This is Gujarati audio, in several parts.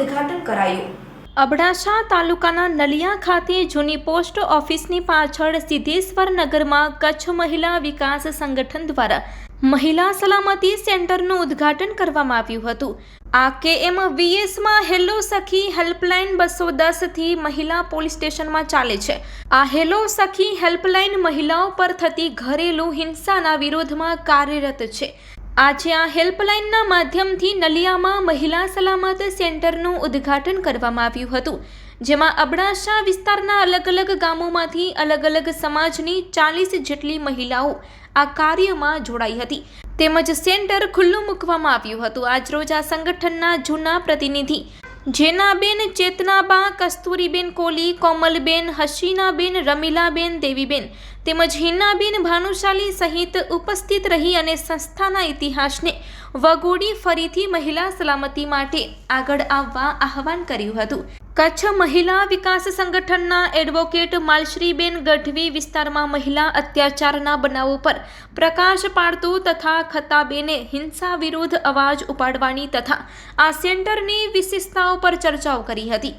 ઉદ્ઘાટન કરાયું. અબડાસા તાલુકાના નલિયા ખાતે જૂની પોસ્ટ ઓફિસની પાછળ સિદ્ધેશ્વર નગરમાં કચ્છ મહિલા વિકાસ સંગઠન દ્વારા મહિલા સલામતી સેન્ટરનું ઉદ્ઘાટન કરવામાં આવ્યું હતું. આ કે એમ વીએસમાં હેલો સખી હેલ્પલાઇન બસો દસથી મહિલા પોલીસ સ્ટેશનમાં ચાલે છે. આ હેલો સખી હેલ્પલાઇન મહિલાઓ પર થતી ઘરેલું હિંસાના વિરોધમાં કાર્યરત છે. આજે આ હેલ્પલાઇનના માધ્યમથી નલિયામાં મહિલા સલામત સેન્ટરનું ઉદ્ઘાટન કરવામાં આવ્યું હતું, જેમાં અબડાસા વિસ્તારના અલગ અલગ ગામોમાંથી અલગ અલગ સમાજની ચાલીસ જેટલી મહિલાઓ આ કાર્યમાં જોડાઈ હતી. તેમજ સેન્ટર ખુલ્લું મૂકવામાં આવ્યું હતું. આજરોજ આ સંગઠનના જૂના પ્રતિનિધિ જેનાબેન, ચેતનાબા, કસ્તુરીબેન કોલી, કોમલબેન, હસીનાબેન, રમીલાબેન, દેવીબેન તેમજ હિનાબેન ભાનુશાલી સહિત ઉપસ્થિત રહી અને સંસ્થાના ઇતિહાસને વગોડી ફરીથી મહિલા સલામતી માટે આગળ આવવા આહવાન કર્યું હતું. કચ્છ મહિલા વિકાસ સંગઠનના એડવોકેટ માલશ્રીબેન ગઢવી વિસ્તારમાં મહિલા અત્યાચારના બનાવો પર પ્રકાશ પાડતું તથા ખતાબેને હિંસા વિરુદ્ધ અવાજ ઉપાડવાની તથા આ સેન્ટરની વિશેષતાઓ પર ચર્ચાઓ કરી હતી.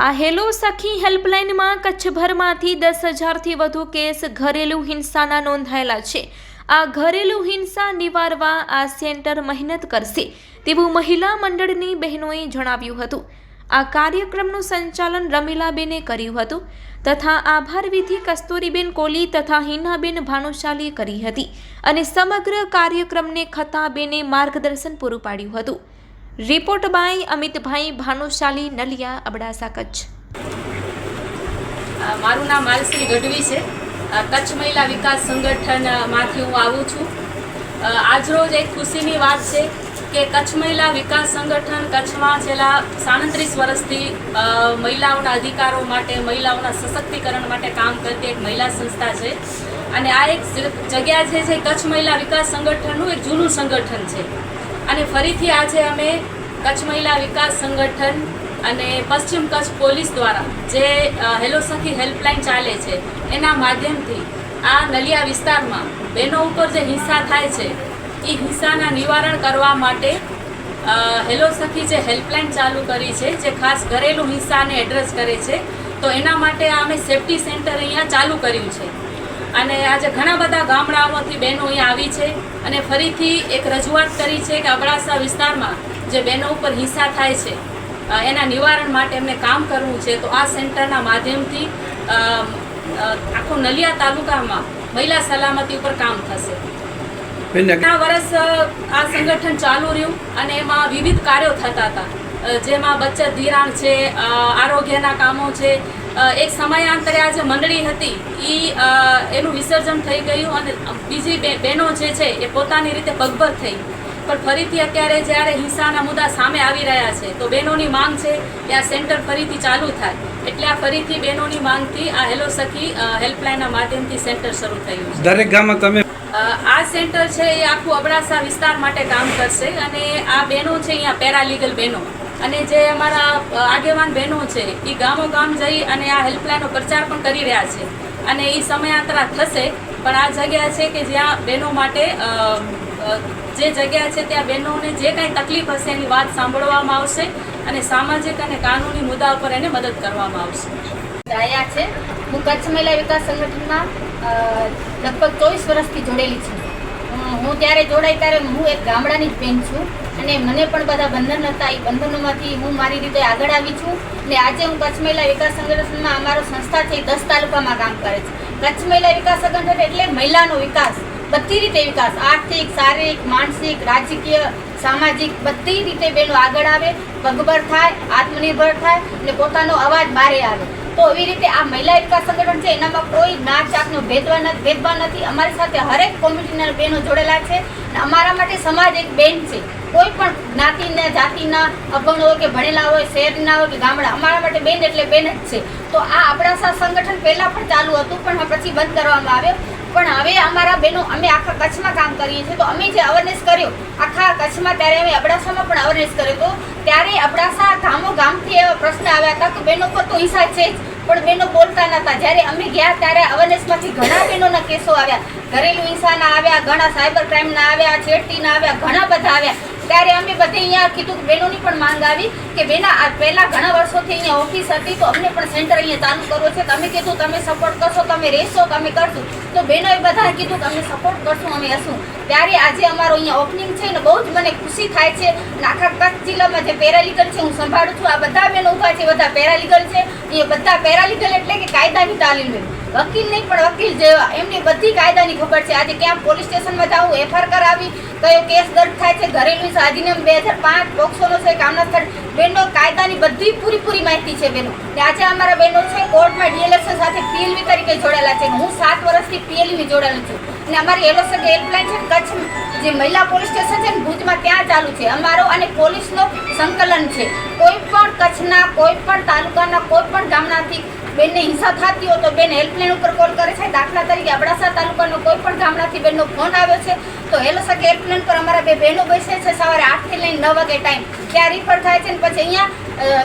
આ હેલો સખી હેલ્પલાઇનમાં કચ્છભરમાંથી દસ હજારથી વધુ કેસ ઘરેલું હિંસાના નોંધાયેલા છે. આ ઘરેલું હિંસા નિવારવા આ સેન્ટર મહેનત કરશે તેવું મહિલા મંડળની બહેનોએ જણાવ્યું હતું. આ કાર્યક્રમનું સંચાલન રમીલાબેને કર્યું હતું તથા આભાર વિધિ કસ્તુરીબેન કોલી તથા હિનાબેન ભાનુશાલીએ કરી હતી અને સમગ્ર કાર્યક્રમને ખતાબેને માર્ગદર્શન પૂરું પાડ્યું હતું. Report by Amitbhai Bhanushali, Naliya, Abdasa, Kutch. મારું નામ માલશ્રી ગઢવી છે. કચ્છ મહિલા વિકાસ સંગઠનમાંથી હું આવું છું. આજરોજ એક ખુશીની વાત છે. કે કચ્છ મહિલા વિકાસ સંગઠન કચ્છમાં છેલ્લા સાડત્રીસ વર્ષથી મહિલાઓના અધિકારો માટે, મહિલાઓના સશક્તિકરણ માટે કામ કરતી એક મહિલા સંસ્થા છે. અને આ એક જગ્યા છે જે કચ્છ મહિલા વિકાસ સંગઠનનું એક જૂનું સંગઠન છે. અને ફરીથી આજે અમે કચ્છ મહિલા વિકાસ સંગઠન અને પશ્ચિમ કચ્છ પોલીસ દ્વારા જે હેલો સખી હેલ્પલાઇન ચાલે છે, એના માધ્યમથી આ નલિયા વિસ્તારમાં બહેનો ઉપર જે હિંસા થાય છે એ હિંસાના નિવારણ કરવા માટે હેલો સખી જે હેલ્પલાઇન ચાલુ કરી છે, જે ખાસ ઘરેલું હિંસાને એડ્રેસ કરે છે, તો એના માટે અમે સેફટી સેન્ટર અહીંયા ચાલુ કર્યું છે. અને આજે ઘણા બધા ગામડાઓમાંથી બહેનો અહીંયા આવી છે અને ફરીથી એક રજૂઆત કરી છે કે અબડાસા વિસ્તારમાં જે બહેનો ઉપર હિંસા થાય છે એના નિવારણ માટે એમને કામ કરવું છે, તો આ સેન્ટરના માધ્યમથી આખો નલિયા તાલુકામાં મહિલા સલામતી ઉપર કામ થશે. ઘણા વર્ષ આ સંગઠન ચાલુ રહ્યું અને એમાં વિવિધ કાર્યો થતા હતા. જેમાં બચત ધિરાણ છે આરોગ્યના કામો છે. એક સમયાંતરે આ જે મંડળી હતી. એ એનું વિસર્જન થઈ ગયું અને બીજી બે- બહેનો જે છે એ પોતાની રીતે પગભર થઈ. પણ ફરીથી અત્યારે જ્યારે હિંસાના મુદ્દા સામે આવી રહ્યા છે તો બહેનોની માંગ છે કે આ સેન્ટર ફરીથી ચાલુ થાય. એટલે આ ફરીથી બહેનોની માંગથી આ હેલો સખી હેલ્પલાઇનના માધ્યમથી સેન્ટર શરૂ થયું દરેક ગામમાં તમે આ સેન્ટર છે એ આખું અબડાસા વિસ્તાર માટે કામ કરશે અને આ બહેનો છે અહીંયા, પેરાલીગલ બહેનો. અને જે અમારા આગેવાન બહેનો છે, એ ગામો ગામ જઈ અને આ હેલ્પલાઇનનો પ્રચાર પણ કરી રહ્યા છે. અને એ સમયાંતરા થશે, પણ આ જગ્યા છે કે જ્યાં બહેનો માટે જે જગ્યા છે ત્યાં બહેનોને જે કાંઈ તકલીફ હશે એની વાત સાંભળવામાં આવશે અને સામાજિક અને કાનૂની મુદ્દા ઉપર એને મદદ કરવામાં આવશે. છે હું કચ્છ મહિલા વિકાસ સંગઠનમાં લગભગ ચોવીસ વર્ષથી જોડેલી છું. હું ત્યારે જોડાઈ ત્યારે હું એક ગામડાની જ બેન છું અને મને પણ બધા બંધન હતા. એ બંધનોમાંથી હું મારી રીતે આગળ આવી છું અને આજે હું કચ્છ મહિલા વિકાસ સંગઠનમાં અમારો સંસ્થા છે એ દસ તાલુકામાં કામ કરે છે. કચ્છ મહિલા વિકાસ સંગઠન એટલે મહિલાનો વિકાસ. બધી રીતે વિકાસ. આર્થિક, શારીરિક, માનસિક, રાજકીય, સામાજિક બધી રીતે બહેનો આગળ આવે, પગભર થાય, આત્મનિર્ભર થાય અને પોતાનો અવાજ બારે આવે. તો એવી રીતે આ મહિલા એકતા સંગઠન છે, એનામાં કોઈ ના જાતનો ભેદભાવ નથી ભેદભાવ નથી. અમારી સાથે હરેક કોમ્યુનિટીના બહેનો જોડેલા છે અને અમારા માટે સમાજ એક બેન છે. કોઈ પણ જ્ઞાતિના, જાતિના અભણ હોય કે ભણેલા હોય, શહેરના હોય કે ગામડા, અમારા માટે બેન એટલે બેન જ છે. તો આ અબડાસા સંગઠન પહેલાં પણ ચાલુ હતું, પણ પછી બંધ કરવામાં આવ્યો. પણ હવે અમારા બહેનો અમે આખા કચ્છમાં કામ કરીએ છીએ, તો અમે જે અવેરનેસ કર્યો, આખા કચ્છમાં ત્યારે અમે અબડાસામાં પણ અવેરનેસ કર્યો તો ત્યારે અબડાસા ગામો ગામથી એવા પ્રશ્ન આવ્યા હતા કે બહેનો પર તો હિંસા છે જ, પણ બહેનો બોલતા નતા. જ્યારે અમે ગયા ત્યારે અવેરનેસમાંથી ઘણા બહેનોના કેસો આવ્યા. ઘરેલું હિંસાના આવ્યા, ઘણા સાયબર ક્રાઇમના આવ્યા છેડતીના આવ્યા, ઘણા બધા આવ્યા. ત્યારે અમે બધે અહીંયા કીધું કે બહેનોની પણ માંગ આવી કે બેના આ પહેલાં ઘણા વર્ષોથી અહીંયા ઓફિસ હતી તો અમને પણ સેન્ટર અહીંયા ચાલુ કરવો છે. તમે કીધું, તમે સપોર્ટ કરશો તમે રહેશો તમે કરશું. તો બહેનોએ બધા કીધું કે અમે સપોર્ટ કરશું, અમે હશું. ત્યારે આજે અમારો અહીંયા ઓપનિંગ છે ને બહુ જ મને ખુશી થાય છે અને કચ્છ જિલ્લામાં જે પેરાલીગલ છે હું સંભાળું છું. આ બધા બેનો ઊભા છે, બધા પેરાલીગલ છે. એ બધા પેરાલીગલ એટલે કે કાયદાની તાલીમ લે. વકીલ નહીં, પણ વકીલ જેવા. એમની બધી કાયદાની ખબર છે. આજે ક્યાં પોલીસ સ્ટેશનમાં જાવું એફઆર કરાવી, કયો કેસ દર્જ થાય છે, ઘરેલું અધિનિયમ બે હજાર પાંચ, પોક્સોનો છે કામના સ્થળ બેનો કાયદાની બધી પૂરી પૂરી માહિતી છે બેનો. આજે અમારા બહેનો છે, કોર્ટમાં ડીએલએફસી સાથે પીએલવી તરીકે જોડાયેલા છે. હું સાત વર્ષથી પીએલવી જોડાયેલું છું. અને અમારી એલોસક હેલ્પલાઇન છે કચ્છ જે મહિલા પોલીસ સ્ટેશન છે ને, ભુજમાં ત્યાં ચાલુ છે. અમારો અને પોલીસનો સંકલન છે. કોઈ પણ કચ્છના, કોઈ પણ તાલુકાના, કોઈ પણ ગામડાથી બેનને હિંસા થતી હોય તો બેન હેલ્પલાઇન ઉપર કોલ કરે છે. દાખલા તરીકે અબડાસા તાલુકાનો કોઈ પણ ગામડાથી બેનનો ફોન આવ્યો છે, તો એલોસક હેલ્પલાઇન પર અમારા બે બહેનો બેસે છે. સવારે આઠથી લઈને નવ વાગે ટાઈમ ત્યાં રિફર થાય છે ને, પછી અહીંયા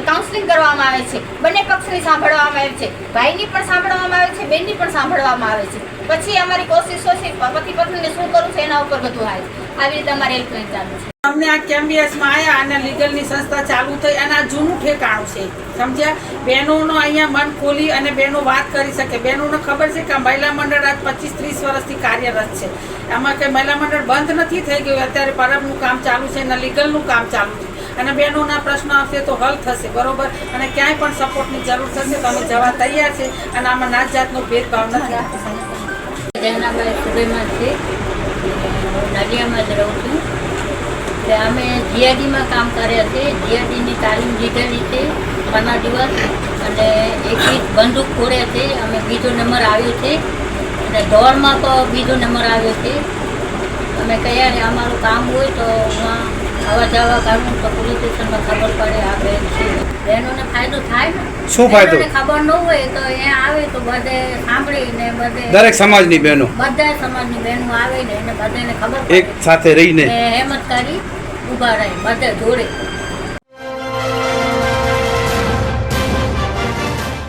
કાઉન્સલિંગ કરવામાં આવે છે. બંને પક્ષની સાંભળવામાં આવે છે. ભાઈની પણ સાંભળવામાં આવે છે, બેનની પણ સાંભળવામાં આવે છે. પછી અમારી કોશિશો છે, પતિ પત્નીને શું કરવું છે, એના ઉપર બધું આવે છે આવી રીતે અમારી હેલ્પલાઇન ચાલુ છે. અમને આ કેમ્બિયસમાં આવ્યા અને લીગલની સંસ્થા ચાલુ થઈ અને આ જૂનું ઠેકાણું છે. સમજ્યા? બહેનોનો અહીંયા મન ખોલી અને બહેનો વાત કરી શકે. બહેનોને ખબર છે કે મહિલા મંડળ આજ પચીસ ત્રીસ વર્ષથી કાર્યરત છે. આમાં કે મહિલા મંડળ બંધ નથી થઈ ગયું. અત્યારે પરબનું કામ ચાલુ છે અને લીગલનું કામ ચાલુ છે. અને બહેનોના પ્રશ્નો આવશે તો હલ થશે, બરોબર? અને ક્યાંય પણ સપોર્ટની જરૂર થશે તો અમે જવા તૈયાર છે અને આમાં નાત જાતનો ભેદભાવ નથી બહેનાભાઈ સુલેમાન છે. હું જ રહું છું. એટલે અમે જીઆરડીમાં કામ કર્યા છે. જીઆરડીની તાલીમ લીધેલી છે. પંદર દિવસ. અને એક બંદૂક ખોડ્યા છે. અમે બીજો નંબર આવ્યો છે. અને દોડમાં તો બીજો નંબર આવ્યો છે. અમે કયા ને અમારું કામ હોય તો હું આવવા જવા કાઢું તો પોલીસ સ્ટેશનમાં ખબર પડે આ બેન છે. બહેનોને ફાયદો થાય ને? શું ફાયદો? ખબર ન હોય તો એ આવે તો બધે સાંભળીને બધે દરેક સમાજની બહેનો. બધા સમાજની બહેનો આવે ને એને બધાને ખબર એક સાથે રહીને. ને હેમત કરી ઊભા રહે બધે જોડે.